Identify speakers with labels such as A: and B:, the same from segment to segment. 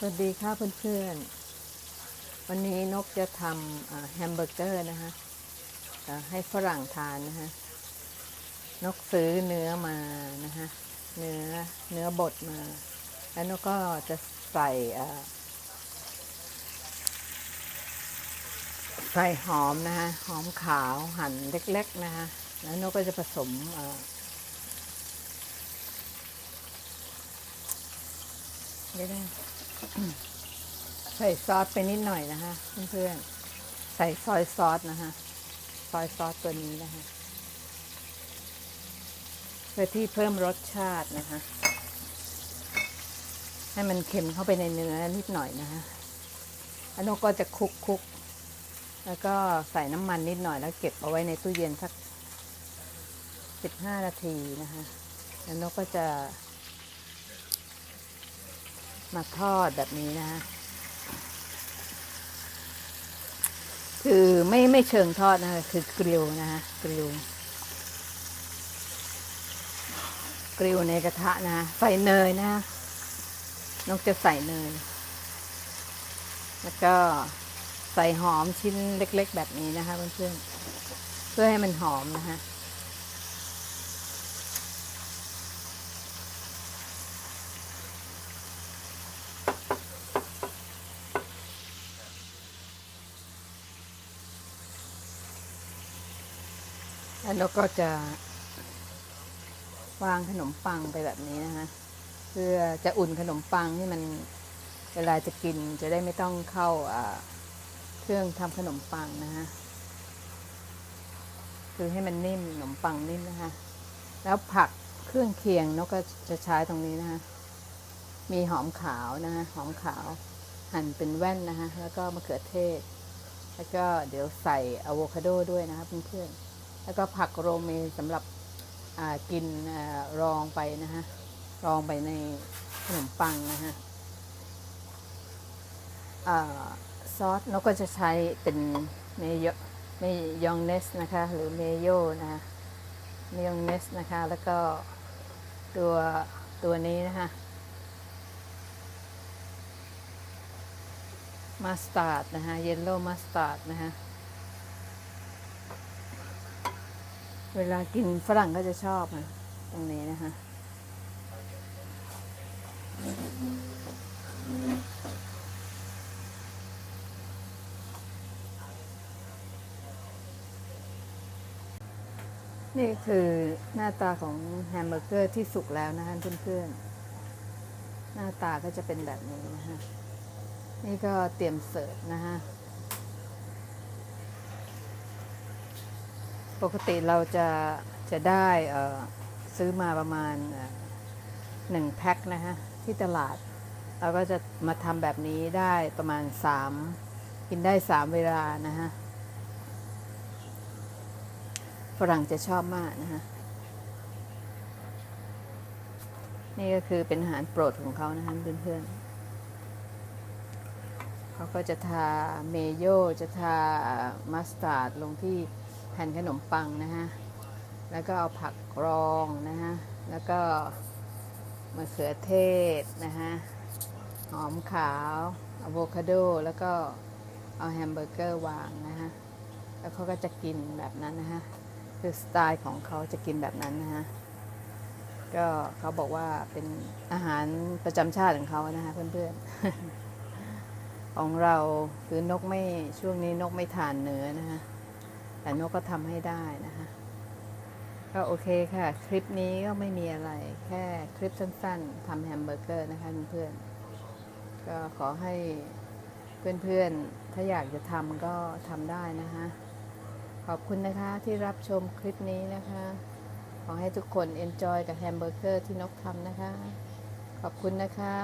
A: สวัสดีค่ะเพื่อนๆ วันนี้นกจะทำแฮมเบอร์เกอร์นะคะให้ฝรั่งทานนะคะนกซื้อเนื้อมานะคะเนื้อเนื้อบดมา แล้วนกก็จะใส่ใส่หอมนะคะหอมขาวหั่นเล็ก ๆ นะคะแล้วนกก็จะผสมอ่าเดี๋ยว ใส่ซอสไปนิดหน่อยนะคะเพื่อนๆ ใส่ซอยซอสนะคะซอยซอสตัวนี้นะคะ เพื่อที่เพิ่มรสชาตินะคะ ให้มันเค็มเข้าไปในเนื้อนิดหน่อยนะคะอันนนก็จะคลุกคุกๆแล้วก็ใส่น้ำมันนิดหน่อยแล้วเก็บเอาไว้ในตู้เย็นสักสิบห้านาทีนะคะ แล้วนกก็จะ มาทอดแบบนี้นะคือไม่ไม่เชิงทอดนะคะคือกริลนะฮะกริลกริลในกระทะนะใส่เนยนะฮะนกจะใส่เนย แล้วก็ใส่หอมชิ้นเล็ก ๆ แบบนี้นะคะเพื่อนๆเพื่อให้มันหอมนะฮะ แล้วกก็จะวางขนมปังไปแบบนี้นะคะ เพื่อจะอุ่นขนมปังให้มันเวลาจะกินจะได้ไม่ต้องเข้าอ่าเครื่องทำขนมปังนะคะ คือให้มันนิ่มขนมปังนิ่มนะคะ แล้วผักเครื่องเคียงนกก็จะใช้ตรงนี้นะคะ มีหอมขาวนะคะหอมขาวหั่นเป็นแว่นนะคะ แล้วก็มะเขือเทศ แล้วก็เดี๋ยวใส่อะโวคาโดด้วยนะคะเพื่อนๆ แล้วก็ผักโรเมสำหรับกินอรองไปนะฮะ รองไปในขนมปังนะฮะซอสเราก็จะใช้เป็นเมยเมยองเนสนะคะ หรือเมโยนะคะเมยองเนสนะคะ แล้วก็ตัวตัวนี้นะคะมัสตาร์ดนะคะเยลโล่มัสตาร์ดนะคะ เวลากินฝรั่งก็จะชอบนะตรงนี้นะคะนี่คือหน้าตาของแฮมเบอร์เกอร์ที่สุกแล้วนะคะเพื่อนๆ หน้าตาก็จะเป็นแบบนี้นะคะนี่ก็เตรียมเสิร์ฟนะคะ ปกติเราจะจะได้ซื้อมาประมาณหนึ่งแพ็คนะฮะที่ตลาด เราก็จะมาทำแบบนี้ได้ประมาณสามกินได้สามเวลานะฮะฝรั่งจะชอบมากนะฮะนี่ก็คือเป็นอาหารโปรดของเขานะฮะเพื่อนๆเขาก็จะทาเมโยจะทามัสตาร์ดลงที่ แผ่นขนมปังนะฮะ แล้วก็เอาผักกรองนะฮะ แล้วก็มะเขือเทศนะฮะ หอมขาวอะโวคาโด แล้วก็เอาแฮมเบอร์เกอร์วางนะฮะ แล้วเขาก็จะกินแบบนั้นนะฮะ คือสไตล์ของเขาจะกินแบบนั้นนะฮะ ก็เขาบอกว่าเป็นอาหารประจำชาติของเขานะฮะเพื่อนๆ ของเราคือนกไม่ช่วงนี้นกไม่ทานเนื้อนะฮะ แต่นกก็ทำให้ได้นะคะก็โอเคค่ะ คลิปนี้ก็ไม่มีอะไร แค่คลิปสั้นๆทำแฮมเบอร์เกอร์นะคะเพื่อนๆก็ขอให้เพื่อนๆ ถ้าอยากจะทำก็ทำได้นะคะขอบคุณนะคะที่รับชมคลิปนี้นะคะ ขอให้ทุกคน enjoy กับแฮมเบอร์เกอร์ที่นกทำนะคะ ขอบคุณนะคะ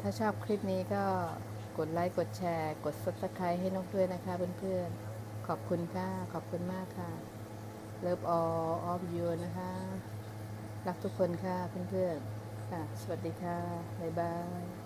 A: ถ้าชอบคลิปนี้ก็กดไลค์ กดแชร์ กด subscribe ให้นกด้วยนะคะเพื่อนๆ ขอบคุณค่ะ ขอบคุณมากค่ะ เลิฟออลออฟยูนะคะ รักทุกคนค่ะเพื่อนๆค่ะ สวัสดีค่ะ บ๊ายบาย